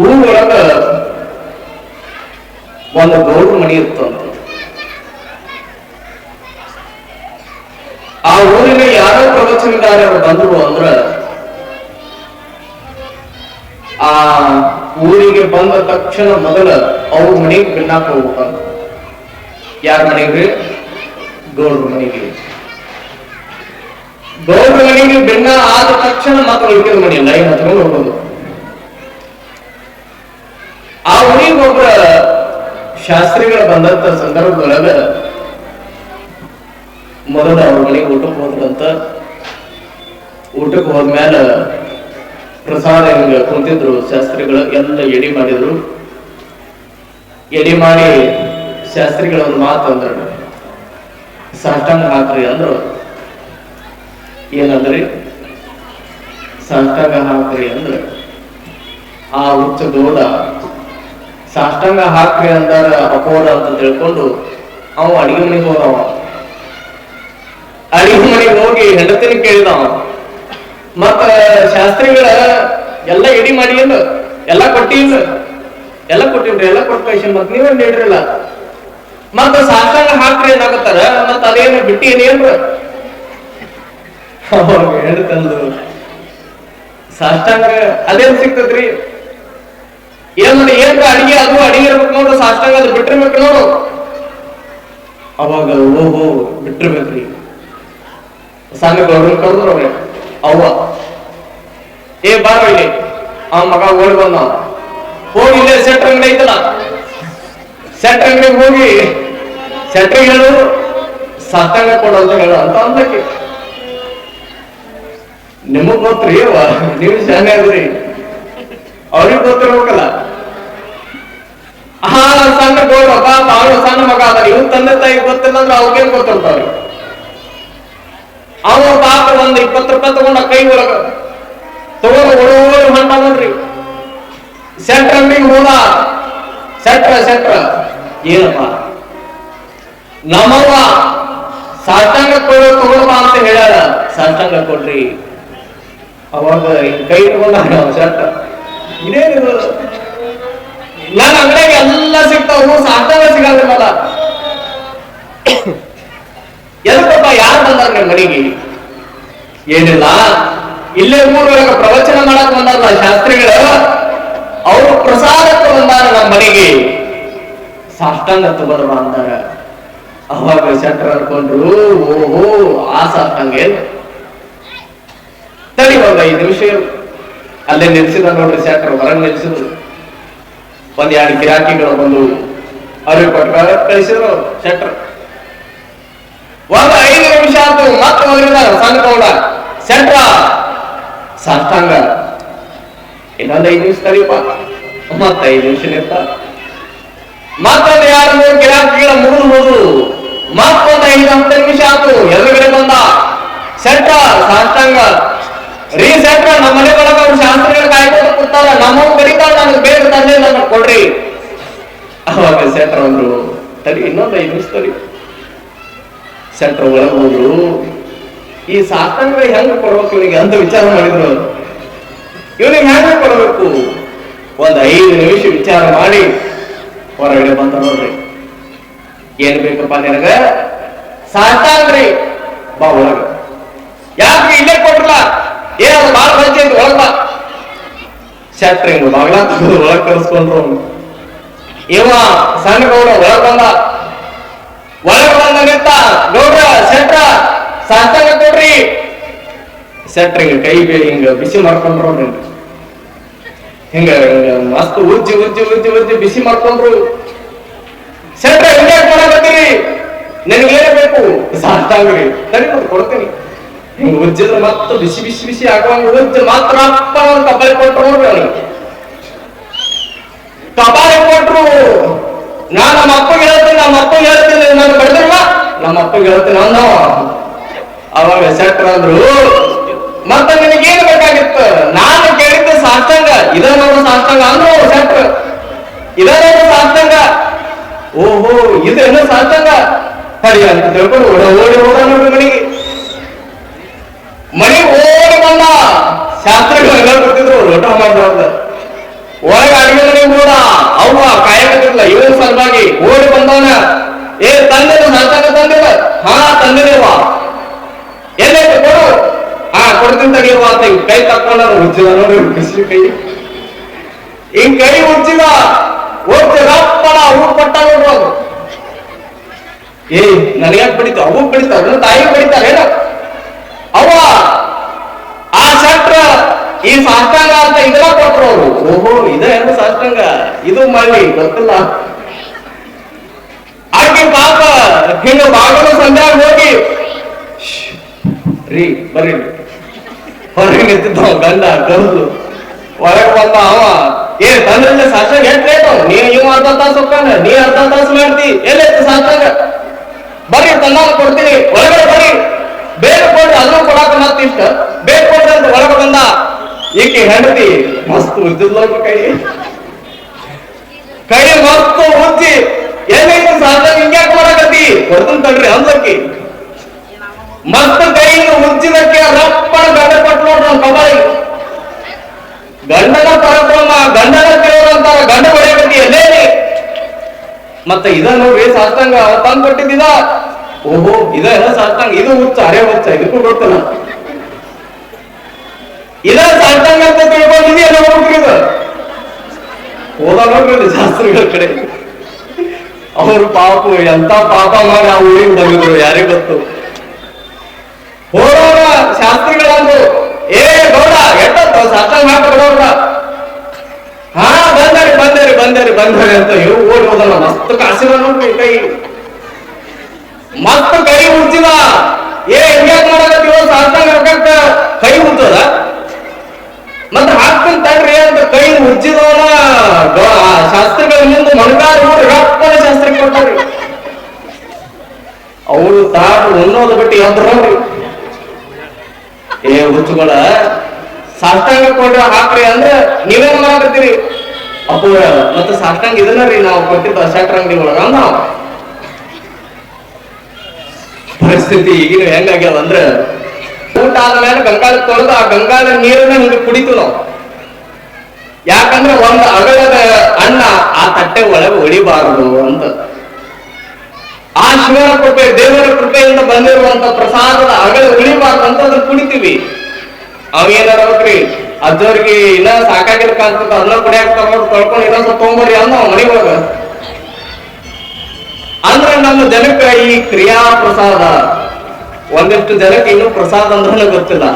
ಊರೊಳಗ ಒಂದು ಗೌರವ ಮಣಿ ಇರ್ತಂತ ಆ ಊರಿನ ಯಾರೋ ಪ್ರವಚನಕಾರರು ಬಂದ್ರು ಅಂದ್ರ, ಆ ಊರಿಗೆ ಬಂದ ತಕ್ಷಣ ಮೊದಲ ಅವ್ರ ಮನೆಗೆ ಬಿನ್ನಾಕ ಹೋಗ್ಬೇಕಂತ ಯಾರ ಮನೆಗೆ? ಗೌಡ್ರ ಮನೆಗೆ. ಗೌಡ್ರ ಮನೆಗೆ ಬೆನ್ನ ಆದ ತಕ್ಷಣ ಮಾತ್ರ ಉಳಿಕೆದ ಮನೆ ಲೈನ್ ಹತ್ಕೊಂಡು ಹೋಗೋದು ಆ ಊರಿಗೆ ಶಾಸ್ತ್ರಿಗಳು ಬಂದಂತ ಸಂದರ್ಭದೊಳಗ ಮೊದಲ ಅವ್ರ ಮನೆಗೆ ಊಟಕ್ಕೆ ಹೋದಂತ ಊಟಕ್ಕೆ ಹೋದ್ಮೇಲೆ ಪ್ರಸಾದ ಹಿಂಗ ಕುಂತಿದ್ರು ಶಾಸ್ತ್ರಿಗಳು, ಎಲ್ಲ ಎಡಿ ಮಾಡಿದ್ರು. ಎಡಿ ಮಾಡಿ ಶಾಸ್ತ್ರಿಗಳ ಒಂದು ಮಾತು ಅಂದ್ರು. ಸಾಷ್ಟಾಂಗ ಹಾಕ್ರಿ ಅಂದ್ರು. ಏನಂದ್ರಿ? ಸಾಷ್ಟಾಂಗ ಹಾಕ್ರಿ ಅಂದ್ರ. ಆ ಉಚ್ಚ ದೋಡ ಸಾಷ್ಟಾಂಗ ಹಾಕ್ರಿ ಅಂದಾರ ಅಪೋದ ಅಂತ ತಿಳ್ಕೊಂಡು ಅವ ಅಡಿಗೆ ಮನೆಗೆ ಹೋದವ. ಅಡಿಗೆ ಮನೆಗೆ ಹೋಗಿ ಹೆಂಡತಿನ ಕೇಳಿದವ. ಮತ್ತ ಶಾಸ್ತ್ರಿಗಳ ಎಲ್ಲ ಎಡಿ ಮಾಡಿ ಅಂದ ಎಲ್ಲ ಕೊಟ್ಟಿಲ್ಲ ಎಲ್ಲ ಕೊಟ್ಟಿನ್ರಿ, ಎಲ್ಲ ಕೊಟ್ಟು ಮತ್ತೆ ಮತ್ ನೀವೇನ್ ನೀಡ್ರಿಲ್ಲ ಮತ್ತ ಸಾಷ್ಟಾಂಗ ಹಾಕ್ರಿ ಏನಾಗತ್ತಾರ ಮತ್ತ ಅದೇನು ಬಿಟ್ಟಿ ಏನೇನ್ರ ಹೇಳ್ತಂದ್ರು ಸಾಷ್ಟಾಂಗ ಅದೇನ್ ಸಿಗ್ತದ್ರಿ? ಏನ್ ನೋಡಿ, ಏನ್ ಅಡಿಗೆ ಅದು, ಅಡಿಗೆ ಇರ್ಬೇಕು ನೋಡು, ಸಾಷ್ಟಾಂಗ ಅದು ಬಿಟ್ಟಿರ್ಬೇಕು ನೋಡು. ಅವಾಗ ಓಹೋ ಬಿಟ್ಟಿರ್ಬೇಕ್ರಿ. ಸಣ್ಣ ಗೌರವ ಕರೆದ್ರು ಅವ್ರೆ. ಅವ್ವ, ಏ, ಬಾರೋ ಇಲ್ಲಿ. ಆ ಮಗ ಓಡಿ ಬಂದ. ಹೋಗಿ ಇಲ್ಲೇ ಸೆಟ್ರ್ ಅಂಗಡಿ ಐತಲ್ಲ. ಸೆಟ್ರ್ ಅಂಗಡಿಗೆ ಹೋಗಿ ಸೆಟ್ರಿಗೆ ಹೇಳು, ಸಾಷ್ಟಾಂಗ ಕೊಡು ಅಂತ ಹೇಳು ಅಂತ ಅಂದಕ್ಕೆ ನಿಮಗ್ ಗೊತ್ತ್ರಿ ನೀವು ಶಾನೆ ಅದ್ರಿ ಅವ್ರಿಗೆ ಗೊತ್ತಿರ್ಬೇಕಲ್ಲ. ಆ ಸಣ್ಣ ಗೌಡ ಪಾಪ ಅವನು ಸಣ್ಣ ಮಗ ಅದ ಇವ್ ತಂದೆ ತಾಯಿ ಗೊತ್ತಿಲ್ಲ ಅಂದ್ರೆ ಅವ್ರಿಗೇನ್ ಗೊತ್ತಿರ್ತಾವ್ರಿ ಅವ ಪಾಪ ಒಂದ್ ಇಪ್ಪತ್ತು ರೂಪಾಯಿ ತಗೊಂಡ ಕೈ ಒಳಗ ತಗೊಂಡು ಹೊಂಟ ನೋಡ್ರಿ. ಸೆಂಟ್ರ್ ಅಂಗಡಿಗೆ ಹೋದ. ಸೆಟ್ರ ಸೆಟ್ರ. ಏನಪ್ಪ? ನಮ್ಮವ್ವ ಸಾಷ್ಟಾಂಗ ಕೊಡು ತಗೊಳ್ಬಾ ಅಂತ ಹೇಳ್ಯಾರ ಸಾಷ್ಟಾಂಗ ಕೊಡ್ರಿ. ಅವಾಗ ಕೈ ತಗೊಂಡ ಶರ್ಟ್ ಇದೇನಿದು ನನ್ನ ಅಂಗಡಿಯಾಗ ಎಲ್ಲ ಸಿಗ್ತಾವು. ಸಾಷ್ಟಾಂಗ ಸಿಗಲ್ಲ ಎದಕ್ಕಪ್ಪ ಯಾರು ಬಂದಾರ ನಿಮ್ಮ ಮನೆಗೆ? ಏನಿಲ್ಲ. ಇಲ್ಲೇ ಊರೊಳಗ ಪ್ರವಚನ ಮಾಡಕ್ ಬಂದಾರಲ್ಲ ಶಾಸ್ತ್ರಿಗಳು. ಅವರು ಪ್ರಸಾದಕ್ಕೆ ಬಂದಾರ ನಮ್ಮ ಮನೆಗೆ. ಸಾಷ್ಟಾಂಗ ತಗೊಂಡ್ರ ಅಂದಾರ ಅವಾಗ ಶಟ್ರ ಅನ್ಕೊಂಡ್ರು, ಓಹೋ, ಆ ಸಾಷ್ಟಾಂಗ ಏನು? ತಡಿ ಬಂದ ಐದು ನಿಮಿಷ. ಅಲ್ಲೇ ನಿಲ್ಸಿದ ನೋಡ್ರಿ ಶಟ್ರ ಹೊರಗೆ ನಿಲ್ಸಿದ್ರು ಒಂದ್ ಎರಡು ಗಿರಾಕಿಗಳು ಬಂದು ಅವ್ರಿಗೆ ಕೊಟ್ಟ ಕಳಿಸಿದ್ರು ಶಟ್ರ. ಒಂದು ಐದು ನಿಮಿಷ ಆತು ಮತ್ತೆ ಹೋಗಿದ ಸಣ್ಣ ಗೌಡ ಸೆಂಟ್ರ ಸಾಷ್ಟಾಂಗ. ಇನ್ನೊಂದು ಐದು ನಿಮಿಷ ತಡಿಯಪ್ಪ ಮತ್ತ ಐದು ನಿಮಿಷ ನಿಂತ. ಮತ್ತೊಂದು ಎರಡು ಮೂರು ಗಿರಾಕಿಗಳ ಮುಗಿದು ಹೋದು ಮತ್ತೊಂದು ಐದು ಹತ್ತು ನಿಮಿಷ ಆಯ್ತು, ಎದುರುಗಡೆ ಬಂದ. ಶೆಟ್ರ, ಸಾಷ್ಟಾಂಗ. ರೀ ಸೆಂಟ್ರ ನಮ್ಮ ಮನೆ ಒಳಗ ಅವ್ರು ಶಾಸ್ತ್ರಿಗಳು ಕಾಯ್ಕೊಂಡು ಕೊಡ್ತಾರ. ನಮ್ಮ ಬರೀತಾರ ನನಗೆ ಬೇಗ ತಂದೆ ನನಗೆ ಕೊಡ್ರಿ ಅವಾಗ ಸೆಂಟ್ರ ಅಂದ್ರು ತಡಿ, ಇನ್ನೊಂದು ಐದು ನಿಮಿಷ ಸೆಂಟ್ರ್ ಈ ಸಾತಂಗ ಹೆಂಗ್ ಕೊಡ್ಬೇಕು ಇವನಿಗೆ ಅಂತ ವಿಚಾರ ಮಾಡಿದ್ರು. ಇವನಿಗೆ ಹೆಂಗ ಕೊಡ್ಬೇಕು? ಒಂದ್ ಐದು ನಿಮಿಷ ವಿಚಾರ ಮಾಡಿ. ಹೊರಗಡೆ ಬಂದ ನೋಡ್ರಿ. ಏನ್ ಬೇಕಪ್ಪ ನಿನಗ? ಸಾತಾನ್ರಿ ಬಾ ಒಳಗ. ಯಾಕೆ ಇಲ್ಲೇ ಕೊಟ್ರಲ್ಲ? ಏನಾದ್ರು ಬಾಳ ಬಂಚಿ ಅಂತ ಒಳಗ್ ಬಾ ಶೆಟ್ರ್ ಹಿಂಗ್ ಬಾಗ್ಲ ಒಳಗ್ ಕರ್ಸ್ಕೊಂಡ್ರು ಇವ ಸಣ್ಣ ಗೌಡ ಒಳಗ್ ಬಂದ. ಒಳಗ್ ಬಂದ ನಿಂತ, ಗೌಡ್ರ, ಶೆಟ್ರ ಸಾಷ್ಟಾಂಗ ಕೊಡ್ರಿ. ಶೆಟ್ರಿಂಗ್ ಕೈ ಹಿಂಗ ಬಿಸಿ ಮಾಡ್ಕೊಂಡ್ರು ಹಿಂಗ ಮಸ್ತ್ ಉಜ್ಜಿ ಉಜ್ಜಿ ಉಜ್ಜಿ ಉಜ್ಜಿ ಬಿಸಿ ಮಾಡ್ಕೊಂಡ್ರು. ಶೆಟ್ರ ಹಿಂಗ ಮಾಡಕತ್ತೀರಿ ನಿನಗೆ ಏನ್ ಬೇಕು ಸಾಷ್ಟಾಂಗ್ರಿ ಸರಿ ಕೊಡ್ತೀನಿ. ಉಜ್ಜಿದ್ರೆ ಮತ್ತೆ ಬಿಸಿ ಬಿಸಿ ಬಿಸಿ ಆಗುವಂಗ ಮಾತ್ರ ಅಪ್ಪ ಅಂತ ಕಬಾಯಿ ಕೊಟ್ರು ನೋಡ್ರಿ ಕಬಾಯಿ ಕೊಟ್ರು. ನಾ ನಮ್ಮ ಅಪ್ಪಗೆ ಹೇಳ್ತೀನಿ, ನಮ್ಮ ಅಪ್ಪ ಹೇಳ್ತೀನಿ, ನಾನು ಬಡ್ದಿಲ್ವಾ ನಮ್ಮ ಅಪ್ಪಗೆ ಹೇಳ್ತೀನಿ ಅಂದವ ಅವಾಗ ಸೆಟ್ರ ಅಂದ್ರು, ಮತ್ತೆ ನಿನಗೇನು ಬೇಕಾಗಿತ್ತು? ನಾನು ಕೇಳಿದ್ದೆ ಸಾಷ್ಟಾಂಗ, ಇದ ನೋಡ ಸಾಷ್ಟಾಂಗ ಅಂದ್ರು ಸೆಟ್ರ. ಇದ ನೋಡ ಓಹೋ ಇದೇನು ಸಾಷ್ಟಾಂಗ? ಸರಿ ಅಂತ ತಿಳ್ಕೊಂಡು ಓಡ ಓಡಿ ಹೋದ ನೋಡಿ ಮನೆಗೆ ಮನೆಗೆ ಓಡಿ ಬಂದ ಶಾಸ್ತ್ರಗಳೆಲ್ಲ ಕೊಟ್ಟಿದ್ರು ಊಟ ಮಾಡ್ಬಾರ್ದು ಒಳಗೆ ಅವ್ವ ಕಾಯಕತ್ತಿರಲ್ಲ ಇವನ್ ಸಲುವಾಗಿ ಓಡಿ ಬಂದವನ ಏ ತಂದಿಲ್ಲ ಸಾಷ್ಟಾಂಗ ತಂದಿಲ್ಲ ಹಾ ತಂದಿದೇವ ಎಲ್ಲೈತೆ ಕೊಡು. ಹಾ ಕೊಡ್ತೀನಿ ತಡಿಯವ್ವ ಅಂತ ಹಿಂಗ್ ಕೈ ತಕ್ಕೊಂಡ ಉಜ್ಜಿದ ನೋಡಿ ಕೃಷಿ ಕೈ. ಹಿಂಗ್ ಕೈ ಉಜ್ಜಿದ ಒಟ್ಟು ರಪ್ಪಳ ಅವ್ರು ಪಟ್ಟ ಏ ನನಗ್ಯಾಕ್ ಬಡಿತಾವ? ಅವು ಬಡಿತಾವ? ತಾಯಿ ಬಡಿತಾರ ಏನ ಅವ ಆ ಶಾಸ್ತ್ರ ಈ ಸಾಷ್ಟಾಂಗ ಅಂತ ಇದೆಲ್ಲ ಕೊಟ್ರು ಅವರು. ಓಹೋ ಇದ ಏನು ಸಾಷ್ಟಾಂಗ. ಇದು ಮಾಡಿ ಗೊತ್ತಿಲ್ಲ. ಆಕೆ ಪಾಪ ಹಿಂಗ ಬಾಗಲು ಸಂಧ್ಯಾಗ ಹೋಗಿ "ಶ್ಶ್, ರೀ, ಬರ್ರಿ. ಹೊರಗೆ ನಿಂತಿದ್ದ ಗಂಡ ಗಂದು ಒಳಗೆ ಬಂದ ಅವ. ಏ ತಂದ್ರೆ ಸಾಕಾಗ ಎಷ್ಟು ರೇಟ್ ನೀ, ಇವ್ ಅರ್ಧ ತಾಸು ಹೋಗ್ತಾನ ನೀ ಅರ್ಧ ತಾಸು ಮಾಡ್ತಿ. ಎಲ್ಲೈತಿ ಸಾಕಾಗ ಬರ್ರಿ ತಂದಾಗ ಕೊಡ್ತೀನಿ. ಒಳಗಡೆ ಬರ್ರಿ. ಬೇಗ ಕೊಡ್ರಿ ಅದನ್ನು ಕೊಡಾಕ ಮತ್ತೆ ಇಷ್ಟ ಬೇಗ ಕೊಡ್ರಿ ಅಂತ ಒಳಗೆ ಬಂದ. ಈಕೆ ಹೆಂಡತಿ, ಮಸ್ತ್ ಉಜ್ಜಿದ್ಲ ಕೈ ಕೈ ಮಸ್ತ್ ಉಜ್ಜಿ ಏನೈತಿ ಸಾಕಾಗ ಹಿಂಗ್ಯಾಕ್ ಮಾಡಕತ್ತಿ? ಕೊಡ್ತೀನಿ ತಡ್ರಿ ಅಂದ್ಲಕ್ಕಿ. ಮಸ್ತ್ ಕೈಯಿಂದ ಉಜ್ಜಿದಕ್ಕೆ ರಪ್ಪಣ ಗಂಡ ಕೊಟ್ಟು ನೋಡ್ರಿ ನಮ್ಮ ಕಬಾಳಿ ಗಂಡನ ಪರಕ್ರಮ, ಗಂಡನ ದೇವರು ಗಂಡ ಹೊಡೆಯಕತ್ತಿ ಎಲ್ಲೇನಿ ಮತ್ತೆ ಇದ ನೋಡ್ರಿ ಸಾಷ್ಟಾಂಗ ತಂದು ಕೊಟ್ಟಿದ್ದ ಓಹೋ ಇದ ಎಲ್ಲ ಸಾಷ್ಟಾಂಗ ಇದು ಹುಚ್ಚ, ಅರೆ ಹುಚ್ಚ ಇದಕ್ಕೂ ಗೊತ್ತಿಲ್ಲ ಇದ ಸಾಷ್ಟಾಂಗ ಅಂತ ತಿಳ್ಕೊಂಡಿದ್ಯ ಎಲ್ಲ ಹೋಗ್ರಿ ಇದು ಹೋದ ನೋಡ್ರಿ ಶಾಸ್ತ್ರಗಳ ಕಡೆ. ಅವ್ರು ಪಾಪ, ಎಂತ ಪಾಪ ಮಾಡಿ ಆ ಊರಿಗೆ ಬಂದಿದ್ರು ಯಾರಿಗ್ ಗೊತ್ತು? ಹೋಗೋಣ ಶಾಸ್ತ್ರಿಗಳಂದು ಏ ಗೌಡ ಎಟ್ಟತ್ತ ಸಾಷ್ಟಾಂಗ ಮಾಡ್ಕೊಡೋರ ಹಾ, ಬಂದರಿ ಬಂದರಿ ಬಂದರಿ ಬಂದರಿ ಅಂತ ಇವ್ ಓಡಿ ಹೋದಲ್ಲ, ಮಸ್ತ್ ಕಾಸಿನ ನೋಡ್ರಿ ಕೈ. ಮಸ್ತ್ ಕೈ ಉಜ್ಜಿದ ಏ ಹಿಂಗ್ಯಾಕ್ ಮಾಡಕತ್ತೀವ ಸಾಷ್ಟಾಂಗ ಹಾಕಕ್ಕ ಕೈ ಉಜ್ಜದ ಮತ್ತ ಹಾಕ್ತೀನಿ ತಡ್ರಿ ಅಂತ ಕೈ ಉಜ್ಜಿದವನ ಶಾಸ್ತ್ರಿಗಳ ಮುಂದೆ ಮಣಗಾರ ನೋಡಿ ರಪ್ಪನ ಶಾಸ್ತ್ರ ಕೊಟ್ಟಾರಿ ಅವರು ತಾಡು ಉನ್ನೋದ ಬಿಟ್ಟು ಎದ್ದು ನೋಡ್ರಿ? ಏ, ಹುಚ್ಚುಗಳ, ಸಾಷ್ಟಾಂಗ ಹಾಕ್ರಿ ಅಂದ್ರೆ ನೀವೇನ್ ಮಾಡಕತ್ತೀರಿ ಅಪ್ಪ, ಮತ್ತೆ ಸಾಷ್ಟಾಂಗ ಇದನ್ನ ರೀ ನಾವು ಕೊಟ್ಟಿದ್ದ ಶಟ್ರ ಅಂಗಡಿ ಒಳಗ ನಾವು ಪರಿಸ್ಥಿತಿ ಈಗಿನ ಹೆಂಗಾಗ್ಯಾವ ಅಂದ್ರ, ಊಟ ಆದ್ಮೇಲೆ ಗಂಗಾಳ ತೊಳೆದು ಆ ಗಂಗಾಳ ನೀರನ್ನ ಹಿಂಗ ಕುಡಿತು ನಾವು. ಯಾಕಂದ್ರೆ ಒಂದು ಅಗಲದ ಅಣ್ಣ ಆ ತಟ್ಟೆ ಒಳಗೆ ಹೊಡಿಬಾರದು ಅಂತ. ಆ ಶಿವನ ಕೃಪೆ ದೇವರ ಕೃಪೆಯಿಂದ ಬಂದಿರುವಂತ ಪ್ರಸಾದದ ಅಗಲ ಅಂತ ಅದನ್ನ ಕುಣಿತೀವಿ. ಅವೇನಾರೀ ಅಜ್ಜವ್ರಿಗೆ ಇನ್ನ ಸಾಕಾಗಿರ್ಕ ಅಂತ ಅದನ್ನ ಕುಡಿಯಾಕ ತಗೊಂಡು ತೊಳ್ಕೊಂಡು ಇನ್ನೊಂದ್ ಸ್ವಲ್ಪ ತೊಗೊಂಬರ್ರಿ ಅಂದ ಅಂದ್ರೆ ನಮ್ಮ ಜನಕ್ಕ ಈ ಕ್ರಿಯಾ ಪ್ರಸಾದ ಒಂದಿಷ್ಟು ಜನಕ್ಕೆ ಇನ್ನು ಪ್ರಸಾದ ಅಂದ್ರನ ಗೊತ್ತಿಲ್ಲ.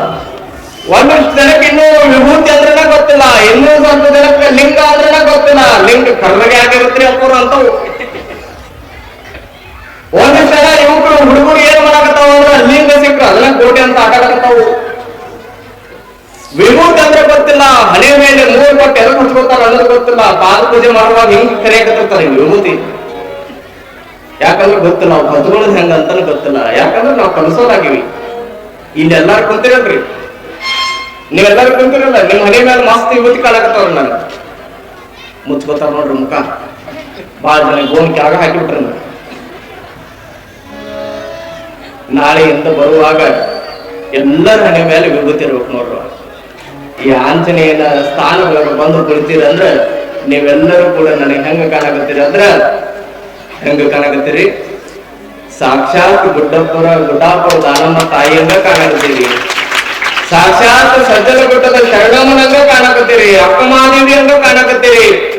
ಒಂದಿಷ್ಟು ಜನಕ್ಕೆ ಇನ್ನು ವಿಭೂತಿ ಅಂದ್ರನ ಗೊತ್ತಿಲ್ಲ, ಇನ್ನೂ ಸ್ವಲ್ಪ ಜನಕ್ಕೆ ಲಿಂಗ ಅಂದ್ರನ ಗೊತ್ತಿಲ್ಲ. ಲಿಂಗ ಕರ್ಮಗೆ ಆಗಿರುತ್ತೆ ಅಂತವು ಒಂದಿಷ್ಟು ಜನ ಯುವಕರು ಹುಡುಗರು ಏನ್ ಮಾಡಕತ್ತಾವ ಅಂದ್ರೆ ಲಿಂಗ ಸಿಕ್ಕ್ರ ಅದನ್ನ ಕೋಟೆ ಅಂತ ಆಟಾಡಕತ್ತಾವು ವಿಭೂತಿ ಅಂದ್ರೆ ಗೊತ್ತಿಲ್ಲ ಹಣೆ ಮೇಲೆ ಮೂರು ಕೊಟ್ಟು ಎಲ್ಲ ಹಚ್ಕೋತಾರ ಅನ್ನೋದು ಗೊತ್ತಿಲ್ಲ ಪಾದ ಪೂಜೆ ಮಾಡುವಾಗ ಹಿಂಗ್ ಕರೆಯಕತ್ತಿರ್ತಾರೆ ಹಿಂಗ್ ವಿಭೂತಿ ಯಾಕಂದ್ರೆ ಗೊತ್ತಿಲ್ಲ ನಾವು ಬದುಕೊಳ್ಳೋದು ಹೆಂಗ ಅಂತಾನು ಗೊತ್ತಿಲ್ಲ. ಯಾಕಂದ್ರೆ ನಾವು ಕಲಿಸೋದಾಗಿವಿ ಇಲ್ಲಿ ಎಲ್ಲಾರು ಕುಂತಿರಲ್ರಿ ನೀವೆಲ್ಲಾರು ಕುಂತಿರಲ್ಲ, ನಿಮ್ ಹಣೆ ಮೇಲೆ ಮಸ್ತ್ ವಿಭೂತಿ ಕಾಣಕತ್ತವ್ರ ನಾನು. ಮುಚ್ಕೋತಾರ ನೋಡ್ರಿ ಮುಖ. ಬಾಳ ಜನ ಗೋಣಿಕೆ ಆಗ ಹಾಕಿಬಿಟ್ರಿ ನಾಳೆಯಿಂದ ಬರುವಾಗ ಎಲ್ಲರ ಹಣೆ ಮೇಲೆ ವಿಭೂತಿ ಇರ್ಬೇಕು ನೋಡ್ರು ಈ ಆಂಜನೇಯನ ಸ್ಥಾನಗಳು ಬಂದು ಕುಳಿತೀರ ಅಂದ್ರೆ ನೀವೆಲ್ಲರೂ ಕೂಡ ನನಗೆ ಹೆಂಗ ಕಾಣಕತ್ತೀರಿ ಅಂದ್ರ, ಹೆಂಗ ಕಾಣಕತ್ತೀರಿ? ಸಾಕ್ಷಾತ್ ಗುಡ್ಡಪುರ ಗುಡ್ಡಾಪುರ ದಾನಮ್ಮ ತಾಯಿಯಂಗ ಕಾಣಕತ್ತೀರಿ. ಸಾಕ್ಷಾತ್ ಸಜ್ಜನ ಗುಡ್ಡದ ಶರಣಮ್ಮನಂಗ ಕಾಣಕತ್ತೀರಿ ಅಕ್ಕ ಅಂಗ ಕಾಣಕತ್ತೀರಿ.